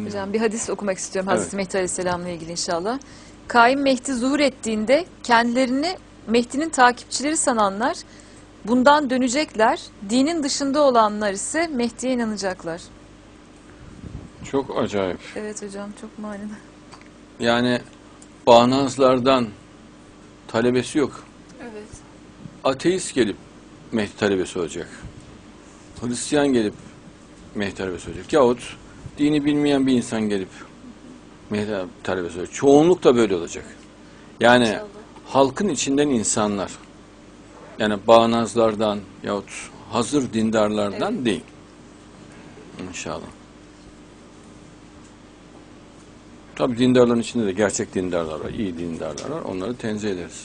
Hocam bir hadis okumak istiyorum Evet. Hazreti Mehdi Aleyhisselam'la ilgili inşallah. Kaim Mehdi zuhur ettiğinde kendilerini Mehdi'nin takipçileri sananlar bundan dönecekler. Dinin dışında olanlar ise Mehdi'ye inanacaklar. Çok acayip. Evet hocam çok manidar. Yani bağnazlardan talebesi yok. Evet. Ateist gelip Mehdi talebesi olacak. Hristiyan gelip Mehdi talebesi olacak. Yahut dini bilmeyen bir insan gelip Mehdi talebesi olacak. Çoğunluk da böyle olacak. Yani İnşallah. halkın içinden insanlar. Yani bağnazlardan yahut hazır dindarlardan Evet. değil. İnşallah. Tabi dindarların içinde de gerçek dindarlar var, iyi dindarlar var. Onları tenzih ederiz.